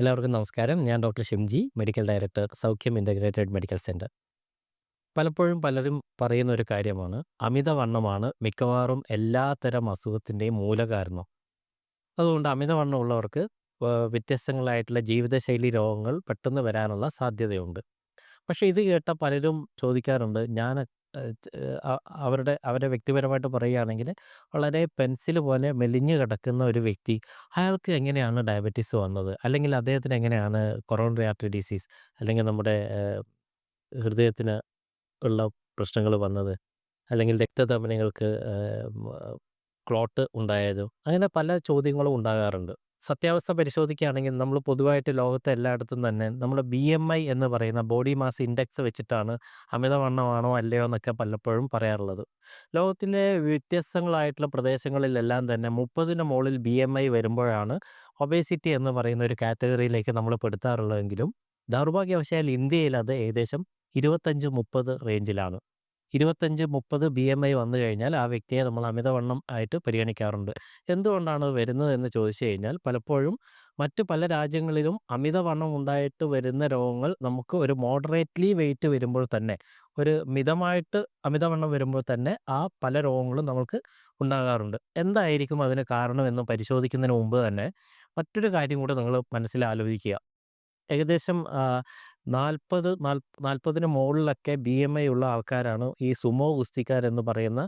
എല്ലാവർക്കും നമസ്കാരം. ഞാൻ doctor Shimji, medical director, Saukhyam integrated medical centre. പലപ്പോഴും പലരും പറയുന്ന ഒരു കാര്യമാണ്, അമിതവണ്ണമാണ് മിക്കവാറും എല്ലാത്തരം അസുഖത്തിന്റെയും മൂലകാരണം. അതുകൊണ്ട് അമിതവണ്ണം ഉള്ളവർക്ക് വ്യത്യസ്തങ്ങളായിട്ടുള്ള ജീവിതശൈലി രോഗങ്ങൾ പെട്ടെന്ന് വരാനുള്ള സാധ്യതയുണ്ട്. പക്ഷേ ഇത് കേട്ട പലരും ചോദിക്കാറുണ്ട്, ഞാൻ അവരുടെ അവരുടെ വ്യക്തിപരമായിട്ട് പറയുകയാണെങ്കിൽ, വളരെ പെൻസിൽ പോലെ മെലിഞ്ഞു കിടക്കുന്ന ഒരു വ്യക്തി, അയാൾക്ക് എങ്ങനെയാണ് ഡയബറ്റീസ് വന്നത്? അല്ലെങ്കിൽ അദ്ദേഹത്തിന് എങ്ങനെയാണ് കൊറോണറി ആർട്ടറി ഡിസീസ് അല്ലെങ്കിൽ നമ്മുടെ ഹൃദയത്തിന് ഉള്ള പ്രശ്നങ്ങൾ വന്നത്? അല്ലെങ്കിൽ രക്തധമനികൾക്ക് ക്ലോട്ട് ഉണ്ടായത്? അങ്ങനെ പല ചോദ്യങ്ങളും ഉണ്ടാകാറുണ്ട്. സത്യാവസ്ഥ പരിശോധിക്കുകയാണെങ്കിൽ നമ്മൾ പൊതുവായിട്ട് ലോകത്തെ എല്ലായിടത്തും തന്നെ നമ്മൾ ബി എം ഐ എന്ന് പറയുന്ന ബോഡി മാസ് ഇൻഡെക്സ് വെച്ചിട്ടാണ് അമിതവണ്ണമാണോ അല്ലയോ എന്നൊക്കെ പലപ്പോഴും പറയാറുള്ളത്. ലോകത്തിലെ വ്യത്യസ്തങ്ങളായിട്ടുള്ള പ്രദേശങ്ങളിലെല്ലാം തന്നെ 30ന് മുകളിൽ ബി എം ഐ വരുമ്പോഴാണ് ഒബേസിറ്റി എന്ന് പറയുന്ന ഒരു കാറ്റഗറിയിലേക്ക് നമ്മൾ പെടുത്താറുള്ളതെങ്കിലും, ദൗർഭാഗ്യവശാൽ ഇന്ത്യയിൽ അത് ഏകദേശം 25, 30 റേഞ്ചിലാണ്. 25, 30 ബിഎംഐ വന്നു കഴിഞ്ഞാൽ ആ വ്യക്തിയെ നമ്മൾ അമിതവണ്ണം ആയിട്ട് പരിഗണിക്കാറുണ്ട്. എന്തുകൊണ്ടാണ് വരുന്നത് എന്ന് ചോദിച്ചു കഴിഞ്ഞാൽ, പലപ്പോഴും മറ്റ് പല രാജ്യങ്ങളിലും അമിതവണ്ണം ഉണ്ടായിട്ട് വരുന്ന രോഗങ്ങൾ നമുക്ക് ഒരു മോഡറേറ്റ്‌ലി വെയിറ്റ് വരുമ്പോൾ തന്നെ, ഒരു മിതമായിട്ട് അമിതവണ്ണം വരുമ്പോൾ തന്നെ ആ പല രോഗങ്ങളും നമുക്ക് ഉണ്ടാകാറുണ്ട്. എന്തായിരിക്കും അതിന് കാരണം എന്ന് പരിശോധിക്കുന്നതിന് മുമ്പ് തന്നെ, മറ്റൊരു കാര്യം കൂടെ നിങ്ങൾ മനസ്സിൽ ആലോചിക്കുക. ഏകദേശം ആഹ്, 40 നാൽ 40ന് മുകളിലൊക്കെ ബിഎംഐ ഉള്ള ആൾക്കാരാണ് ഈ സുമോ ഗുസ്തിക്കാരെന്ന് പറയുന്ന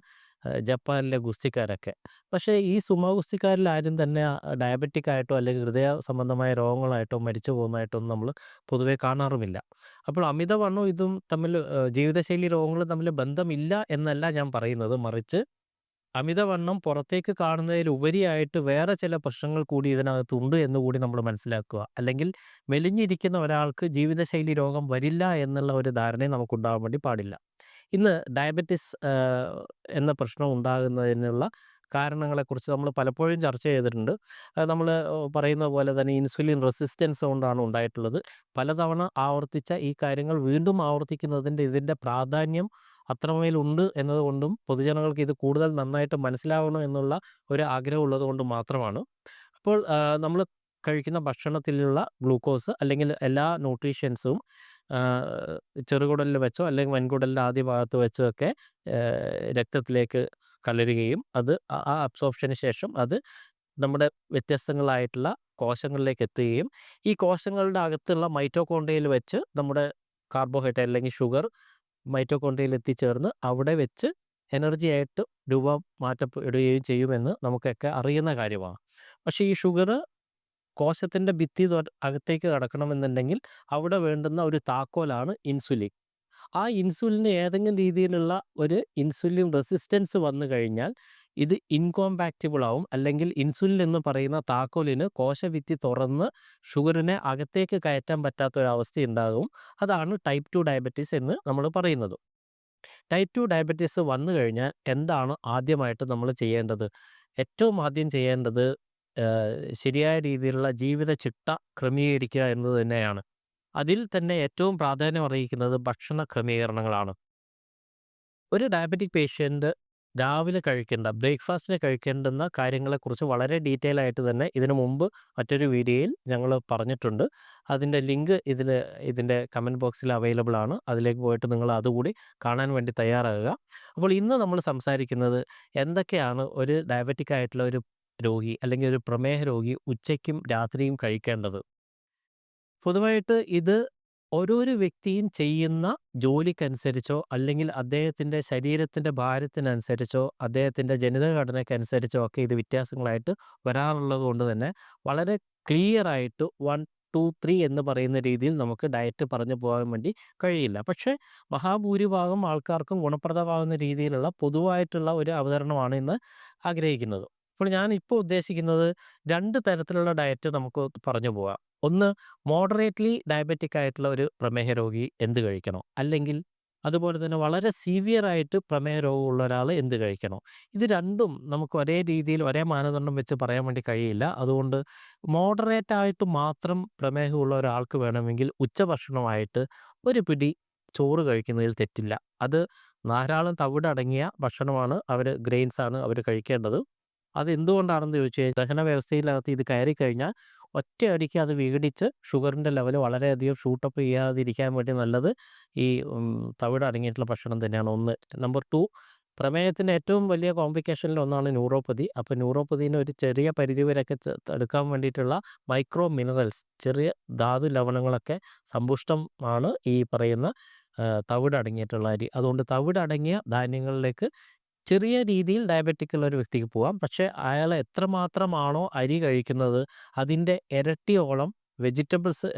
ജപ്പാനിലെ ഗുസ്തിക്കാരൊക്കെ. പക്ഷേ ഈ സുമോ ഗുസ്തിക്കാരിൽ ആരും തന്നെ ഡയബറ്റിക് ആയിട്ടോ അല്ലെങ്കിൽ ഹൃദയ സംബന്ധമായ രോഗങ്ങളായിട്ടോ മരിച്ചു പോകുന്നതായിട്ടോ ഒന്നും നമ്മൾ പൊതുവേ കാണാറുമില്ല. അപ്പോൾ അമിതവണ്ണവും ഇതും തമ്മിൽ ജീവിതശൈലി രോഗങ്ങളും തമ്മിൽ ബന്ധമില്ല എന്നല്ല ഞാൻ പറയുന്നത്. മറിച്ച് അമിതവണ്ണം പുറത്തേക്ക് കാണുന്നതിലുപരിയായിട്ട് വേറെ ചില പ്രശ്നങ്ങൾ കൂടി ഇതിനകത്തുണ്ട് എന്ന് കൂടി നമ്മൾ മനസ്സിലാക്കുക. അല്ലെങ്കിൽ മെലിഞ്ഞിരിക്കുന്ന ഒരാൾക്ക് ജീവിതശൈലി രോഗം വരില്ല എന്നുള്ള ഒരു ധാരണയും നമുക്കുണ്ടാകാൻ വേണ്ടി പാടില്ല. ഇന്ന് ഡയബറ്റിസ് എന്ന പ്രശ്നം ഉണ്ടാകുന്നതിനുള്ള കാരണങ്ങളെക്കുറിച്ച് നമ്മൾ പലപ്പോഴും ചർച്ച ചെയ്തിട്ടുണ്ട്. നമ്മൾ പറയുന്ന പോലെ തന്നെ ഇൻസുലിൻ റെസിസ്റ്റൻസ് കൊണ്ടാണ് ഉണ്ടായിട്ടുള്ളത്. പലതവണ ആവർത്തിച്ച ഈ കാര്യങ്ങൾ വീണ്ടും ആവർത്തിക്കുന്നതിന്റെ ഇതിന്റെ പ്രാധാന്യം അത്രമേൽ ഉണ്ട് എന്നതുകൊണ്ടും പൊതുജനങ്ങൾക്ക് ഇത് കൂടുതൽ നന്നായിട്ട് മനസ്സിലാവണം എന്നുള്ള ഒരു ആഗ്രഹം ഉള്ളതുകൊണ്ട് മാത്രമാണ്. അപ്പോൾ നമ്മൾ കഴിക്കുന്ന ഭക്ഷണത്തിലുള്ള ഗ്ലൂക്കോസ് അല്ലെങ്കിൽ എല്ലാ ന്യൂട്രീഷ്യൻസും ചെറുകുടലിൽ വെച്ചോ അല്ലെങ്കിൽ വൻകുടലിന്റെ ആദ്യ ഭാഗത്ത് വെച്ചോ ഒക്കെ രക്തത്തിലേക്ക് കലരുകയും അത് ആ അബ്സോർപ്ഷന് ശേഷം അത് നമ്മുടെ വ്യത്യസ്തങ്ങളായിട്ടുള്ള കോശങ്ങളിലേക്ക് എത്തുകയും ഈ കോശങ്ങളുടെ അകത്തുള്ള മൈറ്റോകോണ്ടയിൽ വെച്ച് നമ്മുടെ കാർബോഹൈഡ്രേറ്റ് അല്ലെങ്കിൽ ഷുഗർ മൈറ്റോകോൺട്രിയയിൽ എത്തിച്ചേർന്ന് അവിടെ വെച്ച് എനർജി ആയിട്ട് രൂപ മാറ്റപ്പെടുകയും ചെയ്യുമെന്ന് നമുക്കൊക്കെ അറിയുന്ന കാര്യമാണ്. പക്ഷേ ഈ ഷുഗർ കോശത്തിന്റെ ഭിത്തി അകത്തേക്ക് കടക്കണമെന്നുണ്ടെങ്കിൽ അവിടെ വേണ്ടുന്ന ഒരു താക്കോലാണ് ഇൻസുലിൻ. ആ ഇൻസുലിന് ഏതെങ്കിലും രീതിയിലുള്ള ഒരു ഇൻസുലിൻ റെസിസ്റ്റൻസ് വന്നു കഴിഞ്ഞാൽ ഇത് ഇൻകോംപാക്റ്റബിൾ ആവും. അല്ലെങ്കിൽ ഇൻസുലിൻ എന്ന് പറയുന്ന താക്കോലിന് കോശവിത്തി തുറന്ന് ഷുഗറിനെ അകത്തേക്ക് കയറ്റാൻ പറ്റാത്ത ഒരു ഒരവസ്ഥയുണ്ടാകും. അതാണ് ടൈപ്പ് ടു ഡയബറ്റീസ് എന്ന് നമ്മൾ പറയുന്നത്. ടൈപ്പ് ടു ഡയബറ്റീസ് വന്നു കഴിഞ്ഞാൽ എന്താണ് ആദ്യമായിട്ട് നമ്മൾ ചെയ്യേണ്ടത്? ഏറ്റവും ആദ്യം ചെയ്യേണ്ടത് ശരിയായ രീതിയിലുള്ള ജീവിത ചിട്ട ക്രമീകരിക്കുക എന്നത് തന്നെയാണ്. അതിൽ തന്നെ ഏറ്റവും പ്രാധാന്യം അറിയിക്കുന്നത് ഭക്ഷണ ക്രമീകരണങ്ങളാണ്. ഒരു ഡയബറ്റിക് പേഷ്യന്റ് രാവിലെ കഴിക്കേണ്ട ബ്രേക്ക്ഫാസ്റ്റിന് കഴിക്കേണ്ടുന്ന കാര്യങ്ങളെക്കുറിച്ച് വളരെ ഡീറ്റെയിൽ ആയിട്ട് തന്നെ ഇതിനു മുമ്പ് മറ്റൊരു വീഡിയോയിൽ ഞങ്ങൾ പറഞ്ഞിട്ടുണ്ട്. അതിന്റെ ലിങ്ക് ഇതിൽ ഇതിന്റെ കമന്റ് ബോക്സിൽ അവൈലബിൾ ആണ്. അതിലേക്ക് പോയിട്ട് നിങ്ങൾ അതുകൂടി കാണാൻ വേണ്ടി തയ്യാറാകുക. അപ്പോൾ ഇന്ന് നമ്മൾ സംസാരിക്കുന്നത് എന്തൊക്കെയാണ് ഒരു ഡയബറ്റിക് ആയിട്ടുള്ള ഒരു രോഗി അല്ലെങ്കിൽ ഒരു പ്രമേഹ രോഗി ഉച്ചയ്ക്കും രാത്രിയും കഴിക്കേണ്ടത്? പൊതുവായിട്ട് ഇത് ഓരോരോ വ്യക്തിയും ചെയ്യുന്ന ജോലിക്കനുസരിച്ചോ അല്ലെങ്കിൽ അദ്ദേഹത്തിന്റെ ശരീരത്തിന്റെ ഭാരത്തിനനുസരിച്ചോ അദ്ദേഹത്തിന്റെ ജനിതഘടനയ്ക്കനുസരിച്ചോ ഒക്കെ ഇത് വ്യത്യാസങ്ങളായിട്ട് വരാറുള്ളത് കൊണ്ട് തന്നെ വളരെ ക്ലിയർ ആയിട്ട് 1, 2, 3 എന്ന് പറയുന്ന രീതിയിൽ നമുക്ക് ഡയറ്റ് പറഞ്ഞു പോകാൻ വേണ്ടി കഴിയില്ല. പക്ഷേ മഹാഭൂരിഭാഗം ആൾക്കാർക്കും ഗുണപ്രദമാകുന്ന രീതിയിലുള്ള പൊതുവായിട്ടുള്ള ഒരു അവതരണമാണ് ഇന്ന് ആഗ്രഹിക്കുന്നത്. അപ്പോൾ ഞാൻ ഇപ്പോൾ ഉദ്ദേശിക്കുന്നത് രണ്ട് തരത്തിലുള്ള ഡയറ്റ് നമുക്ക് പറഞ്ഞു പോവാം ഒന്ന് മോഡറേറ്റ്‌ലി ഡയബറ്റിക് ആയിട്ടുള്ള ഒരു പ്രമേഹ രോഗി എന്ത് കഴിക്കണോ അല്ലെങ്കിൽ അതുപോലെ തന്നെ വളരെ സീവിയർ ആയിട്ട് പ്രമേഹ രോഗമുള്ള ഒരാൾ എന്ത് കഴിക്കണോ ഇത് രണ്ടും നമുക്ക് ഒരേ രീതിയിൽ ഒരേ മാനദണ്ഡം വെച്ച് പറയാൻ വേണ്ടി കഴിയില്ല. അതുകൊണ്ട് മോഡറേറ്റ് ആയിട്ട് മാത്രം പ്രമേഹമുള്ള ഒരാൾക്ക് വേണമെങ്കിൽ ഉച്ചഭക്ഷണമായിട്ട് ഒരു പിടി ചോറ് കഴിക്കുന്നതിൽ തെറ്റില്ല. അത് ധാരാളം തവിടടങ്ങിയ ഭക്ഷണമാണ് അവർ ഗ്രെയിൻസ് ആണ് അവർ കഴിക്കേണ്ടത്. അതെന്തുകൊണ്ടാണെന്ന് ചോദിച്ചു കഴിഞ്ഞാൽ ദഹന വ്യവസ്ഥയിലകത്ത് ഇത് കയറി കഴിഞ്ഞാൽ ഒറ്റയടിക്ക് അത് വിഘടിച്ച് ഷുഗറിന്റെ ലെവൽ വളരെയധികം ഷൂട്ടപ്പ് ചെയ്യാതിരിക്കാൻ വേണ്ടി നല്ലത് ഈ തവിട് അടങ്ങിയിട്ടുള്ള ഭക്ഷണം തന്നെയാണ്. ഒന്ന്. നമ്പർ ടു പ്രമേഹത്തിന്റെ ഏറ്റവും വലിയ കോംപ്ലിക്കേഷനിൽ ഒന്നാണ് ന്യൂറോപ്പതി. അപ്പോൾ ന്യൂറോപ്പതിനെ ഒരു ചെറിയ പരിധി വരെയൊക്കെ എടുക്കാൻ വേണ്ടിയിട്ടുള്ള മൈക്രോ മിനറൽസ് ചെറിയ ധാതു ലവണങ്ങളൊക്കെ സമ്പുഷ്ടമാണ് ഈ പറയുന്ന തവിട് അടങ്ങിയിട്ടുള്ള അരി. അതുകൊണ്ട് തവിട് അടങ്ങിയ ധാന്യങ്ങളിലേക്ക് ചെറിയ രീതിയിൽ ഡയബറ്റിക് ഉള്ള ഒരു വ്യക്തിക്ക് പോകാം പക്ഷേ അയാൾ എത്രമാത്രമാണോ അരി കഴിക്കുന്നത് അതിന്റെ ഇരട്ടിയോളം വെജിറ്റബിൾസ്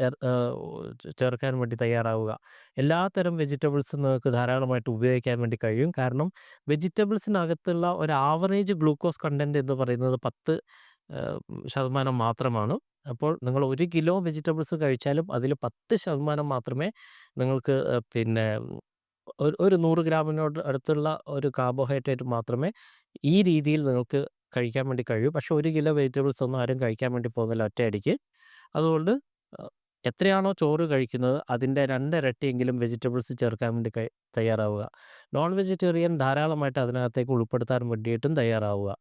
ചേർക്കാൻ വേണ്ടി തയ്യാറാവുക. എല്ലാത്തരം വെജിറ്റബിൾസും നിങ്ങൾക്ക് ധാരാളമായിട്ട് ഉപയോഗിക്കാൻ വേണ്ടി കഴിയും. കാരണം വെജിറ്റബിൾസിനകത്തുള്ള ഒരു ആവറേജ് ഗ്ലൂക്കോസ് കണ്ടന്റ് എന്ന് പറയുന്നത് പത്ത് ശതമാനം മാത്രമാണ്. അപ്പോൾ നിങ്ങൾ ഒരു കിലോ വെജിറ്റബിൾസ് കഴിച്ചാലും അതിൽ പത്ത് ശതമാനം മാത്രമേ നിങ്ങൾക്ക് പിന്നെ ഒരു ഒരു നൂറ് ഗ്രാമിനോട് അടുത്തുള്ള ഒരു കാർബോഹൈഡ്രേറ്റ് മാത്രമേ ഈ രീതിയിൽ നിങ്ങൾക്ക് കഴിക്കാൻ വേണ്ടി കഴിയൂ. പക്ഷേ ഒരു കിലോ വെജിറ്റബിൾസ് ഒന്നും ആരും കഴിക്കാൻ വേണ്ടി പോകുന്നില്ല ഒറ്റയടിക്ക്. അതുകൊണ്ട് എത്രയാണോ ചോറ് കഴിക്കുന്നത് അതിന്റെ രണ്ടിരട്ടിയെങ്കിലും വെജിറ്റബിൾസ് ചേർക്കാൻ വേണ്ടി തയ്യാറാവുക. നോൺ വെജിറ്റേറിയൻ ധാരാളമായിട്ട് അതിനകത്തേക്ക് ഉൾപ്പെടുത്താൻ വേണ്ടിയിട്ടും തയ്യാറാവുക.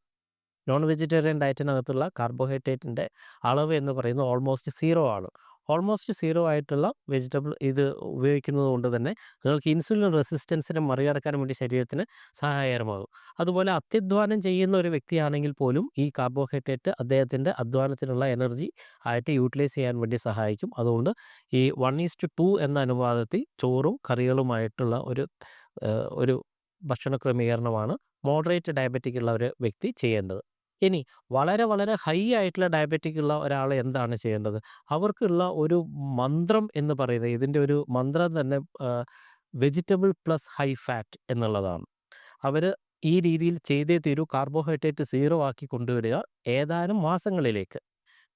നോൺ വെജിറ്റേറിയൻ ഡയറ്റിനകത്തുള്ള കാർബോഹൈഡ്രേറ്റിന്റെ അളവ് എന്ന് പറയുന്നത് ഓൾമോസ്റ്റ് സീറോ ആണ്. ഓൾമോസ്റ്റ് സീറോ ആയിട്ടുള്ള വെജിറ്റബിൾ ഇത് ഉപയോഗിക്കുന്നത് കൊണ്ട് തന്നെ നിങ്ങൾക്ക് ഇൻസുലിൻ റെസിസ്റ്റൻസിനെ മറികടക്കാൻ വേണ്ടി ശരീരത്തിന് സഹായകരമാകും. അതുപോലെ അത്യധ്വാനം ചെയ്യുന്ന ഒരു വ്യക്തിയാണെങ്കിൽ പോലും ഈ കാർബോഹൈഡ്രേറ്റ് അദ്ദേഹത്തിന്റെ അധ്വാനത്തിനുള്ള എനർജി ആയിട്ട് യൂട്ടിലൈസ് ചെയ്യാൻ വേണ്ടി സഹായിക്കും. അതുകൊണ്ട് ഈ വൺ ഈസ്റ്റ് ടു എന്ന അനുപാതത്തിൽ ചോറും കറികളുമായിട്ടുള്ള ഒരു ഒരു ഭക്ഷണ ക്രമീകരണമാണ് മോഡറേറ്റ് ഡയബറ്റിക് ഉള്ള ഒരു വ്യക്തി ചെയ്യേണ്ടത്. ഇനി വളരെ വളരെ ഹൈ ആയിട്ടുള്ള ഡയബറ്റിക് ഉള്ള ഒരാൾ എന്താണ് ചെയ്യേണ്ടത്? അവർക്കുള്ള ഒരു മന്ത്രം എന്ന് പറയുന്നത് ഇതിന്റെ ഒരു മന്ത്രം തന്നെ വെജിറ്റബിൾ പ്ലസ് ഹൈ ഫാറ്റ് എന്നുള്ളതാണ്. അവർ ഈ രീതിയിൽ ചെയ്തേ തീരൂ കാർബോഹൈഡ്രേറ്റ് സീറോ ആക്കി കൊണ്ടുവരിക ഏതാനും മാസങ്ങളിലേക്ക്.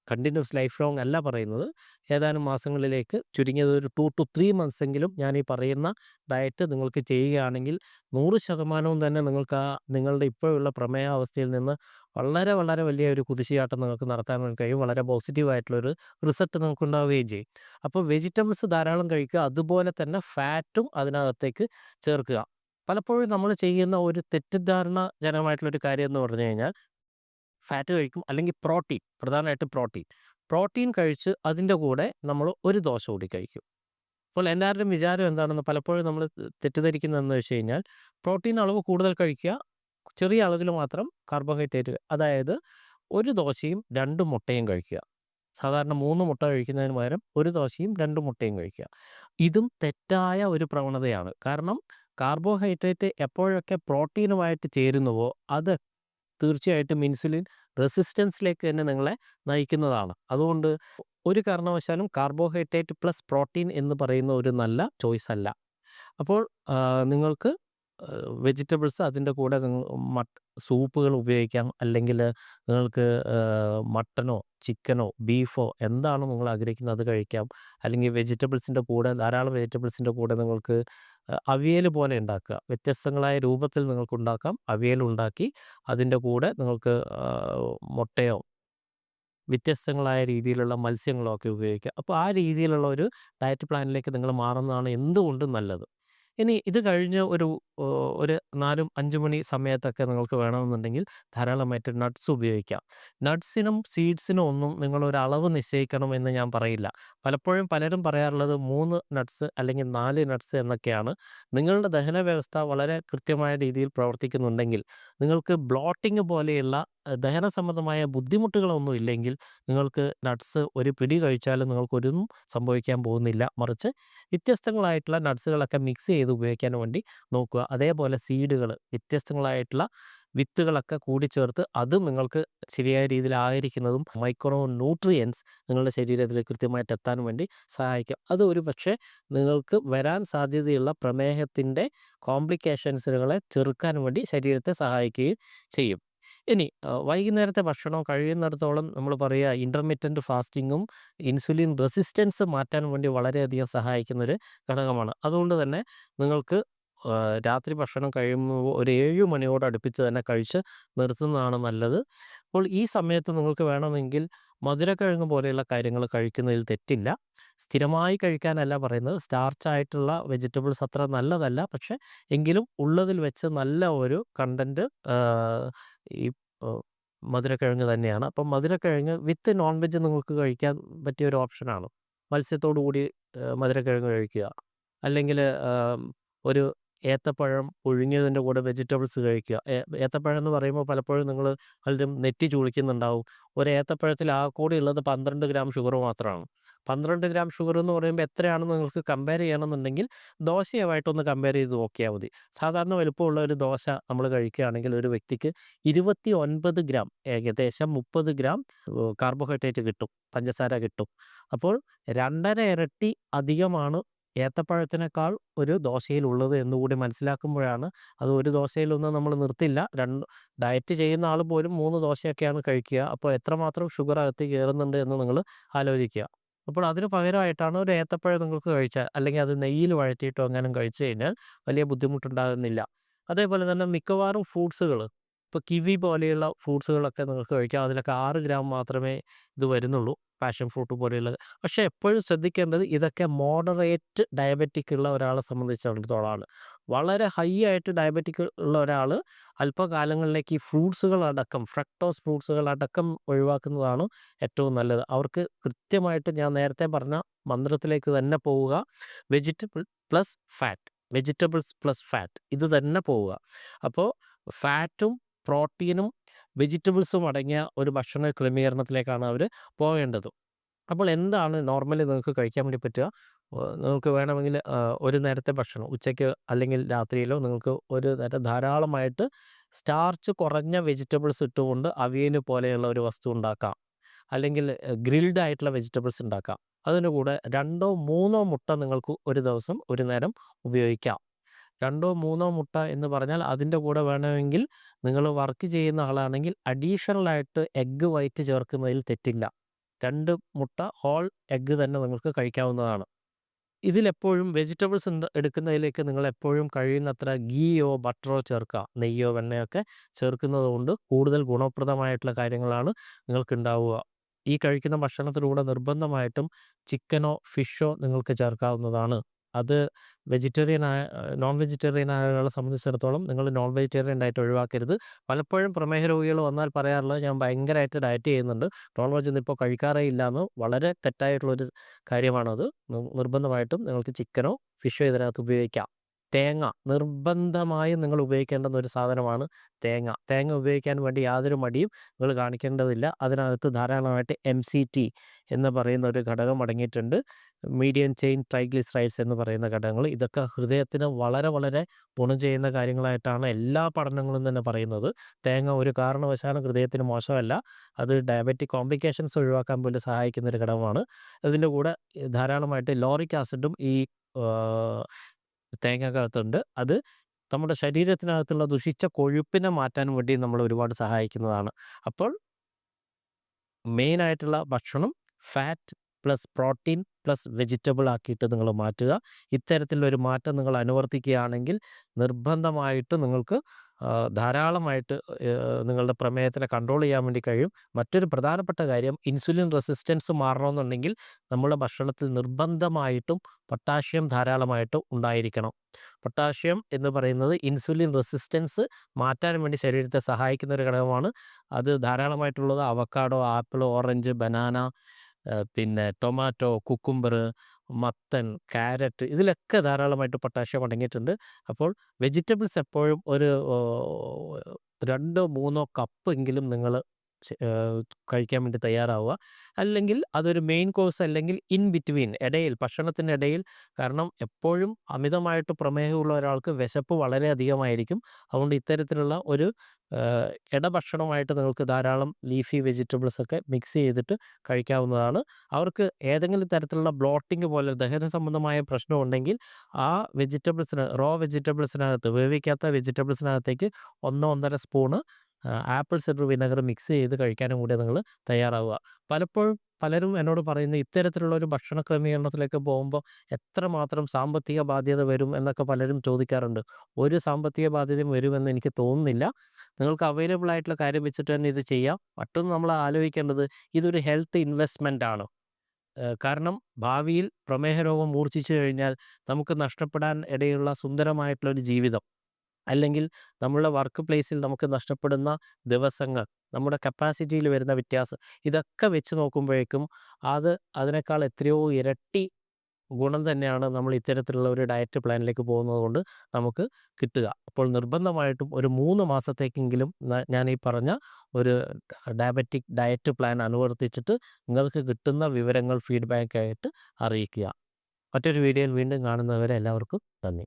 കണ്ടിന്യൂസ് ലൈഫ് ലോങ് അല്ല പറയുന്നത്. ഏതാനും മാസങ്ങളിലേക്ക് ചുരുങ്ങിയത് ഒരു ടു ടു ത്രീ മന്ത്സ് എങ്കിലും ഞാൻ ഈ പറയുന്ന ഡയറ്റ് നിങ്ങൾക്ക് ചെയ്യുകയാണെങ്കിൽ നൂറ് ശതമാനവും തന്നെ നിങ്ങൾക്ക് ആ നിങ്ങളുടെ ഇപ്പോഴുള്ള പ്രമേയാവസ്ഥയിൽ നിന്ന് വളരെ വളരെ വലിയ ഒരു കുതിശിയാട്ടം നിങ്ങൾക്ക് നടത്താൻ വേണ്ടി കഴിയും. വളരെ പോസിറ്റീവ് ആയിട്ടുള്ളൊരു റിസൾട്ട് നിങ്ങൾക്ക് ഉണ്ടാവുകയും ചെയ്യും. അപ്പോൾ വെജിറ്റബിൾസ് ധാരാളം കഴിക്കുക അതുപോലെ തന്നെ ഫാറ്റും അതിനകത്തേക്ക് ചേർക്കുക. പലപ്പോഴും നമ്മൾ ചെയ്യുന്ന ഒരു തെറ്റിദ്ധാരണജനകമായിട്ടുള്ളൊരു കാര്യം എന്ന് പറഞ്ഞു കഴിഞ്ഞാൽ ഫാറ്റ് കഴിക്കും അല്ലെങ്കിൽ പ്രോട്ടീൻ പ്രധാനമായിട്ട് പ്രോട്ടീൻ പ്രോട്ടീൻ കഴിച്ച് അതിന്റെ കൂടെ നമ്മൾ ഒരു ദോശ കൂടി കഴിക്കും. അപ്പോൾ എല്ലാവരുടെയും വിചാരം എന്താണെന്ന് പലപ്പോഴും നമ്മൾ തെറ്റിദ്ധരിക്കുന്നതെന്ന് വെച്ച് കഴിഞ്ഞാൽ പ്രോട്ടീൻ അളവ് കൂടുതൽ കഴിക്കുക ചെറിയ അളവിൽ മാത്രം കാർബോഹൈഡ്രേറ്റ് അതായത് ഒരു ദോശയും രണ്ട് മുട്ടയും കഴിക്കുക. സാധാരണ മൂന്ന് മുട്ട കഴിക്കുന്നതിന് പകരം ഒരു ദോശയും രണ്ട് മുട്ടയും കഴിക്കുക. ഇതും തെറ്റായ ഒരു പ്രവണതയാണ്. കാരണം കാർബോഹൈഡ്രേറ്റ് എപ്പോഴൊക്കെ പ്രോട്ടീനുമായിട്ട് ചേരുന്നുവോ അത് തീർച്ചയായിട്ടും ഇൻസുലിൻ റെസിസ്റ്റൻസിലേക്ക് തന്നെ നിങ്ങളെ നയിക്കുന്നതാണ്. അതുകൊണ്ട് ഒരു കാരണവശാലും കാർബോഹൈഡ്രേറ്റ് പ്ലസ് പ്രോട്ടീൻ എന്ന് പറയുന്ന ഒരു നല്ല ചോയ്സ് അല്ല. അപ്പോൾ നിങ്ങൾക്ക് വെജിറ്റബിൾസ് അതിന്റെ കൂടെ മട്ട് സൂപ്പുകൾ ഉപയോഗിക്കാം. അല്ലെങ്കിൽ നിങ്ങൾക്ക് മട്ടനോ ചിക്കനോ ബീഫോ എന്താണോ നിങ്ങൾ ആഗ്രഹിക്കുന്നത് അത് കഴിക്കാം. അല്ലെങ്കിൽ വെജിറ്റബിൾസിന്റെ കൂടെ ധാരാളം വെജിറ്റബിൾസിന്റെ കൂടെ നിങ്ങൾക്ക് അവിയൽ പോലെ ഉണ്ടാക്കുക. വ്യത്യസ്തങ്ങളായ രൂപത്തിൽ നിങ്ങൾക്ക് ഉണ്ടാക്കാം. അവിയൽ ഉണ്ടാക്കി അതിന്റെ കൂടെ നിങ്ങൾക്ക് മുട്ടയോ വ്യത്യസ്തങ്ങളായ രീതിയിലുള്ള മത്സ്യങ്ങളോ ഒക്കെ ഉപയോഗിക്കുക. അപ്പോൾ ആ രീതിയിലുള്ള ഒരു ഡയറ്റ് പ്ലാനിലേക്ക് നിങ്ങൾ മാറുന്നതാണ് എന്തുകൊണ്ടും നല്ലത്. ഇനി ഇത് കഴിഞ്ഞ് ഒരു ഒരു നാലും അഞ്ച് മണി സമയത്തൊക്കെ നിങ്ങൾക്ക് വേണമെന്നുണ്ടെങ്കിൽ ധാരാളമായിട്ട് നട്ട്സ് ഉപയോഗിക്കാം. നട്ട്സിനും സീഡ്സിനും ഒന്നും നിങ്ങളൊരു അളവ് നിശ്ചയിക്കണം എന്ന് ഞാൻ പറയില്ല. പലപ്പോഴും പലരും പറയാറുള്ളത് മൂന്ന് നട്ട്സ് അല്ലെങ്കിൽ നാല് നട്ട്സ് എന്നൊക്കെയാണ്. നിങ്ങളുടെ ദഹന വ്യവസ്ഥ വളരെ കൃത്യമായ രീതിയിൽ പ്രവർത്തിക്കുന്നുണ്ടെങ്കിൽ നിങ്ങൾക്ക് ബ്ലോട്ടിംഗ് പോലെയുള്ള ദഹന സംബന്ധമായ ബുദ്ധിമുട്ടുകളൊന്നും ഇല്ലെങ്കിൽ നിങ്ങൾക്ക് നട്ട്സ് ഒരു പിടി കഴിച്ചാലും നിങ്ങൾക്കൊന്നും സംഭവിക്കാൻ പോകുന്നില്ല. മറിച്ച് വ്യത്യസ്തങ്ങളായിട്ടുള്ള നട്ട്സുകളൊക്കെ മിക്സ് ചെയ്ത് ഉപയോഗിക്കാൻ വേണ്ടി നോക്കുക. അതേപോലെ സീഡുകൾ വ്യത്യസ്തങ്ങളായിട്ടുള്ള വിത്തുകളൊക്കെ കൂടി ചേർത്ത് അത് നിങ്ങൾക്ക് ശരിയായ രീതിയിൽ ആയിരിക്കുന്നതും മൈക്രോ ന്യൂട്രിയൻസ് നിങ്ങളുടെ ശരീരത്തിൽ കൃത്യമായിട്ട് എത്താൻ വേണ്ടി സഹായിക്കും. അത് ഒരു പക്ഷേ നിങ്ങൾക്ക് വരാൻ സാധ്യതയുള്ള പ്രമേഹത്തിന്റെ കോംപ്ലിക്കേഷൻസുകളെ ചെറുക്കാൻ വേണ്ടി ശരീരത്തെ സഹായിക്കുകയും ചെയ്യും. ഇനി വൈകുന്നേരത്തെ ഭക്ഷണം കഴിയുന്നിടത്തോളം നമ്മൾ പറയുക ഇന്റർമീറ്റന്റ് ഫാസ്റ്റിങ്ങും ഇൻസുലിൻ റെസിസ്റ്റൻസ് മാറ്റാൻ വേണ്ടി വളരെയധികം സഹായിക്കുന്നൊരു ഘടകമാണ്. അതുകൊണ്ട് തന്നെ നിങ്ങൾക്ക് രാത്രി ഭക്ഷണം കഴിയുമ്പോൾ ഒരു ഏഴു മണിയോട് അടുപ്പിച്ച് തന്നെ കഴിച്ച് നിർത്തുന്നതാണ് നല്ലത്. അപ്പോൾ ഈ സമയത്ത് നിങ്ങൾക്ക് വേണമെങ്കിൽ മധുരക്കിഴങ്ങ് പോലെയുള്ള കാര്യങ്ങൾ കഴിക്കുന്നതിൽ തെറ്റില്ല സ്ഥിരമായി കഴിക്കാനല്ല പറയുന്നത് സ്റ്റാർച്ച് ആയിട്ടുള്ള വെജിറ്റബിൾസ് അത്ര നല്ലതല്ല പക്ഷെ എങ്കിലും ഉള്ളതിൽ വെച്ച് നല്ല ഒരു കണ്ടന്റ് ഈ മധുരക്കിഴങ്ങ് തന്നെയാണ്. അപ്പം മധുരക്കിഴങ്ങ് വിത്ത് നോൺ വെജ് നിങ്ങൾക്ക് കഴിക്കാൻ പറ്റിയ ഒരു ഓപ്ഷനാണ്. മത്സ്യത്തോടു കൂടി മധുരക്കിഴങ്ങ് കഴിക്കുക. അല്ലെങ്കിൽ ഒരു ഏത്തപ്പഴം പുഴുങ്ങിയതിന്റെ കൂടെ വെജിറ്റബിൾസ് കഴിക്കുക. ഏത്തപ്പഴം എന്ന് പറയുമ്പോൾ പലപ്പോഴും നിങ്ങൾ പലരും നെറ്റി ചുളിക്കുന്നുണ്ടാവും. ഒരു ഏത്തപ്പഴത്തിൽ ആ കൂടി ഉള്ളത് 12 ഗ്രാം ഷുഗർ മാത്രമാണ്. 12 ഗ്രാം ഷുഗർ എന്ന് പറയുമ്പോൾ എത്രയാണെന്ന് നിങ്ങൾക്ക് കമ്പയർ ചെയ്യണമെന്നുണ്ടെങ്കിൽ ദോശയുമായിട്ടൊന്ന് കമ്പയർ ചെയ്ത് നോക്കിയാൽ മതി. സാധാരണ വലുപ്പമുള്ള ഒരു ദോശ നമ്മൾ കഴിക്കുകയാണെങ്കിൽ ഒരു വ്യക്തിക്ക് 29 ഗ്രാം ഏകദേശം 30 ഗ്രാം കാർബോഹൈഡ്രേറ്റ് കിട്ടും. പഞ്ചസാര കിട്ടും. അപ്പോൾ രണ്ടര ഇരട്ടി അധികമാണ് ഏത്തപ്പഴത്തിനേക്കാൾ ഒരു ദോശയിലുള്ളത് എന്നുകൂടി മനസ്സിലാക്കുമ്പോഴാണ് അത് ഒരു ദോശയിലൊന്നും നമ്മൾ നിർത്തില്ല. രണ്ട് ഡയറ്റ് ചെയ്യുന്ന ആൾ പോലും മൂന്ന് ദോശയൊക്കെയാണ് കഴിക്കുക. അപ്പോൾ എത്രമാത്രം ഷുഗർ അകത്ത് കയറുന്നുണ്ട് എന്ന് നിങ്ങൾ ആലോചിക്കുക. അപ്പോൾ അതിന് പകരമായിട്ടാണ് ഒരു ഏത്തപ്പഴം നിങ്ങൾക്ക് കഴിച്ചാൽ അല്ലെങ്കിൽ അത് നെയ്യിൽ വഴറ്റിയിട്ടോ എങ്ങാനും കഴിച്ചു കഴിഞ്ഞാൽ വലിയ ബുദ്ധിമുട്ടുണ്ടാകുന്നില്ല. അതേപോലെ തന്നെ മിക്കവാറും ഫ്രൂട്ട്സുകൾ ഇപ്പോൾ കിവി പോലെയുള്ള ഫ്രൂട്ട്സുകളൊക്കെ നിങ്ങൾക്ക് കഴിക്കാം. അതിലൊക്കെ ആറ് ഗ്രാം മാത്രമേ ഇത് വരുന്നുള്ളൂ. പാഷൻ ഫ്രൂട്ട് പോലെയുള്ളത്. പക്ഷേ എപ്പോഴും ശ്രദ്ധിക്കേണ്ടത് ഇതൊക്കെ മോഡറേറ്റ് ഡയബറ്റിക് ഉള്ള ഒരാളെ സംബന്ധിച്ചിടത്തോളമാണ്. വളരെ ഹൈ ആയിട്ട് ഡയബറ്റിക് ഉള്ള ഒരാൾ അല്പകാലങ്ങളിലേക്ക് ഈ ഫ്രൂട്ട്സുകളടക്കം ഫ്രക്ടോസ് ഫ്രൂട്ട്സുകളടക്കം ഒഴിവാക്കുന്നതാണ് ഏറ്റവും നല്ലത്. അവർക്ക് കൃത്യമായിട്ട് ഞാൻ നേരത്തെ പറഞ്ഞ മന്ത്രത്തിലേക്ക് തന്നെ പോവുക. Vegetable plus fat. Vegetables plus fat. ഇത് തന്നെ പോവുക. അപ്പോൾ ഫാറ്റും പ്രോട്ടീനും വെജിറ്റബിൾസും അടങ്ങിയ ഒരു ഭക്ഷണ ക്രമീകരണത്തിലേക്കാണ് അവർ പോകേണ്ടത്. അപ്പോൾ എന്താണ് നോർമലി നിങ്ങൾക്ക് കഴിക്കാൻ വേണ്ടി പറ്റുക? നിങ്ങൾക്ക് വേണമെങ്കിൽ ഒരു നേരത്തെ ഭക്ഷണം ഉച്ചയ്ക്ക് അല്ലെങ്കിൽ രാത്രിയിലോ നിങ്ങൾക്ക് ഒരു നേരം ധാരാളമായിട്ട് സ്റ്റാർച്ച് കുറഞ്ഞ വെജിറ്റബിൾസ് ഇട്ടുകൊണ്ട് അവിയന് പോലെയുള്ള ഒരു വസ്തു ഉണ്ടാക്കാം. അല്ലെങ്കിൽ ഗ്രിൽഡ് ആയിട്ടുള്ള വെജിറ്റബിൾസ് ഉണ്ടാക്കാം. അതിന് കൂടെ 2ഓ 3ഓ മുട്ട നിങ്ങൾക്ക് ഒരു ദിവസം ഒരു നേരം ഉപയോഗിക്കാം. 2ഓ 3ഓ മുട്ട എന്ന് പറഞ്ഞാൽ അതിന്റെ കൂടെ വേണമെങ്കിൽ നിങ്ങൾ വർക്ക് ചെയ്യുന്ന ആളാണെങ്കിൽ അഡീഷണൽ ആയിട്ട് എഗ്ഗ് വൈറ്റ് ചേർക്കുന്നതിൽ തെറ്റില്ല. രണ്ട് മുട്ട ഹോൾ എഗ്ഗ് തന്നെ നിങ്ങൾക്ക് കഴിക്കാവുന്നതാണ്. ഇതിലെപ്പോഴും വെജിറ്റബിൾസ് എടുക്കുന്നതിലേക്ക് നിങ്ങൾ എപ്പോഴും കഴിയുന്നത്ര ഗീയോ ബട്ടറോ ചേർക്കുക. നെയ്യോ വെണ്ണയൊക്കെ ചേർക്കുന്നത് കൊണ്ട് കൂടുതൽ ഗുണപ്രദമായിട്ടുള്ള കാര്യങ്ങളാണ് നിങ്ങൾക്കുണ്ടാവുക. ഈ കഴിക്കുന്ന ഭക്ഷണത്തിലൂടെ നിർബന്ധമായിട്ടും ചിക്കനോ ഫിഷോ നിങ്ങൾക്ക് ചേർക്കാവുന്നതാണ്. അത് വെജിറ്റേറിയൻ ആയ നോൺ വെജിറ്റേറിയൻ ആയ ഒരാളെ സംബന്ധിച്ചിടത്തോളം നിങ്ങൾ നോൺ വെജിറ്റേറിയൻ ഡയറ്റ് ഒഴിവാക്കരുത്. പലപ്പോഴും പ്രമേഹ രോഗികൾ വന്നാൽ പറയാറുള്ളത് ഞാൻ ഭയങ്കരമായിട്ട് ഡയറ്റ് ചെയ്യുന്നുണ്ട്. നോൺ വെജ് ഒന്നും ഇപ്പോൾ കഴിക്കാറേ ഇല്ലാന്ന്. വളരെ തെറ്റായിട്ടുള്ളൊരു കാര്യമാണത്. നിർബന്ധമായിട്ടും നിങ്ങൾക്ക് ചിക്കനോ ഫിഷോ ഇതിനകത്ത് ഉപയോഗിക്കാം. തേങ്ങ നിർബന്ധമായും നിങ്ങൾ ഉപയോഗിക്കേണ്ടുന്ന ഒരു സാധനമാണ് തേങ്ങ. തേങ്ങ ഉപയോഗിക്കാൻ വേണ്ടി യാതൊരു മടിയും നിങ്ങൾ കാണിക്കേണ്ടതില്ല. അതിനകത്ത് ധാരാളമായിട്ട് എംസിടി എന്ന് പറയുന്ന ഒരു ഘടകം അടങ്ങിയിട്ടുണ്ട്. മീഡിയം ചെയിൻ ട്രൈഗ്ലിസറൈഡ്സ് എന്ന് പറയുന്ന ഘടകങ്ങൾ. ഇതൊക്കെ ഹൃദയത്തിന് വളരെ വളരെ ഗുണം ചെയ്യുന്ന കാര്യങ്ങളായിട്ടാണ് എല്ലാ പഠനങ്ങളും തന്നെ പറയുന്നത്. തേങ്ങ ഒരു കാരണവശാലും ഹൃദയത്തിന് മോശമല്ല. അത് ഡയബറ്റിക് കോംപ്ലിക്കേഷൻസ് ഒഴിവാക്കാൻ പോലും സഹായിക്കുന്ന ഒരു ഘടകമാണ്. അതിന്റെ കൂടെ ധാരാളമായിട്ട് ലോറിക് ആസിഡും ഈ തേങ്ങക്കകത്തുണ്ട്. അത് നമ്മുടെ ശരീരത്തിനകത്തുള്ള ദുഷിച്ച കൊഴുപ്പിനെ മാറ്റാൻ വേണ്ടി നമ്മൾ ഒരുപാട് സഹായിക്കുന്നതാണ്. അപ്പോൾ മെയിനായിട്ടുള്ള ഭക്ഷണം fat plus protein plus vegetable ആക്കിയിട്ട് നിങ്ങൾ മാറ്റുക. ഇത്തരത്തിലൊരു മാറ്റം നിങ്ങൾ അനുവർത്തിക്കുകയാണെങ്കിൽ നിർബന്ധമായിട്ട് നിങ്ങൾക്ക് ധാരാളമായിട്ട് നിങ്ങളുടെ പ്രമേഹത്തിനെ കൺട്രോൾ ചെയ്യാൻ വേണ്ടി കഴിയും. മറ്റൊരു പ്രധാനപ്പെട്ട കാര്യം ഇൻസുലിൻ റെസിസ്റ്റൻസ് മാറണമെന്നുണ്ടെങ്കിൽ നമ്മുടെ ഭക്ഷണത്തിൽ നിർബന്ധമായിട്ടും പൊട്ടാഷ്യം ധാരാളമായിട്ട് ഉണ്ടായിരിക്കണം. പൊട്ടാഷ്യം എന്ന് പറയുന്നത് ഇൻസുലിൻ റെസിസ്റ്റൻസ് മാറ്റാൻ വേണ്ടി ശരീരത്തെ സഹായിക്കുന്ന ഒരു ഘടകമാണ്. അത് ധാരാളമായിട്ടുള്ളത് അവക്കാഡോ, ആപ്പിൾ, ഓറഞ്ച്, ബനാന പിന്നെ ടൊമാറ്റോ, കുക്കുംബർ, മത്തൻ, ക്യാരറ്റ് ഇതിലൊക്കെ ധാരാളമായിട്ട് പൊട്ടാഷ്യം അടങ്ങിയിട്ടുണ്ട്. അപ്പോൾ വെജിറ്റബിൾസ് എപ്പോഴും ഒരു രണ്ടോ മൂന്നോ കപ്പ് എങ്കിലും നിങ്ങൾ കഴിക്കാൻ വേണ്ടി തയ്യാറാവുക. അല്ലെങ്കിൽ അതൊരു മെയിൻ കോഴ്സ് അല്ലെങ്കിൽ ഇൻ ബിറ്റ്വീൻ ഇടയിൽ ഭക്ഷണത്തിനിടയിൽ കാരണം എപ്പോഴും അമിതമായിട്ട് പ്രമേഹമുള്ള ഒരാൾക്ക് വിശപ്പ് വളരെ അധികമായിരിക്കും. അതുകൊണ്ട് ഇത്തരത്തിലുള്ള ഒരു ഇടഭക്ഷണമായിട്ട് നിങ്ങൾക്ക് ധാരാളം ലീഫി വെജിറ്റബിൾസ് ഒക്കെ മിക്സ് ചെയ്തിട്ട് കഴിക്കാവുന്നതാണ്. അവർക്ക് ഏതെങ്കിലും തരത്തിലുള്ള ബ്ലോട്ടിംഗ് പോലെ ദഹന സംബന്ധമായ പ്രശ്നം ഉണ്ടെങ്കിൽ ആ വെജിറ്റബിൾസിന് റോ വെജിറ്റബിൾസിനകത്ത് വേവിക്കാത്ത വെജിറ്റബിൾസിനകത്തേക്ക് 1 1/2 spoon apple cider vinegar mix ചെയ്ത് കഴിക്കാനും കൂടി നിങ്ങൾ തയ്യാറാവുക. പലപ്പോഴും പലരും എന്നോട് പറയുന്നത് ഇത്തരത്തിലുള്ള ഒരു ഭക്ഷണ ക്രമീകരണത്തിലേക്ക് പോകുമ്പോൾ എത്രമാത്രം സാമ്പത്തിക ബാധ്യത വരും എന്നൊക്കെ പലരും ചോദിക്കാറുണ്ട്. ഒരു സാമ്പത്തിക ബാധ്യതയും വരുമെന്ന് എനിക്ക് തോന്നുന്നില്ല. നിങ്ങൾക്ക് അവൈലബിൾ ആയിട്ടുള്ള കാര്യം വെച്ചിട്ട് തന്നെ ഇത് ചെയ്യാം. മറ്റൊന്ന് നമ്മൾ ആലോചിക്കേണ്ടത് ഇതൊരു ഹെൽത്ത് ഇൻവെസ്റ്റ്മെന്റ് ആണ്. കാരണം ഭാവിയിൽ പ്രമേഹ രോഗം മൂർച്ഛിച്ചു കഴിഞ്ഞാൽ നമുക്ക് നഷ്ടപ്പെടാൻ ഇടയുള്ള സുന്ദരമായിട്ടുള്ള ഒരു ജീവിതം അല്ലെങ്കിൽ നമ്മളുടെ വർക്ക് പ്ലേസിൽ നമുക്ക് നഷ്ടപ്പെടുന്ന ദിവസങ്ങൾ നമ്മുടെ കപ്പാസിറ്റിയിൽ വരുന്ന വ്യത്യാസം ഇതൊക്കെ വെച്ച് നോക്കുമ്പോഴേക്കും അത് അതിനേക്കാൾ എത്രയോ ഇരട്ടി ഗുണം തന്നെയാണ് നമ്മൾ ഇത്തരത്തിലുള്ള ഒരു ഡയറ്റ് പ്ലാനിലേക്ക് പോകുന്നത് കൊണ്ട് നമുക്ക് കിട്ടുക. അപ്പോൾ നിർബന്ധമായിട്ടും ഒരു മൂന്ന് മാസത്തേക്കെങ്കിലും ഞാൻ ഈ പറഞ്ഞ ഒരു ഡയബറ്റിക് ഡയറ്റ് പ്ലാൻ അനുവർത്തിച്ചിട്ട് നിങ്ങൾക്ക് കിട്ടുന്ന വിവരങ്ങൾ ഫീഡ്ബാക്കായിട്ട് അറിയിക്കുക. മറ്റൊരു വീഡിയോയിൽ വീണ്ടും കാണുന്നവരെ എല്ലാവർക്കും നന്ദി.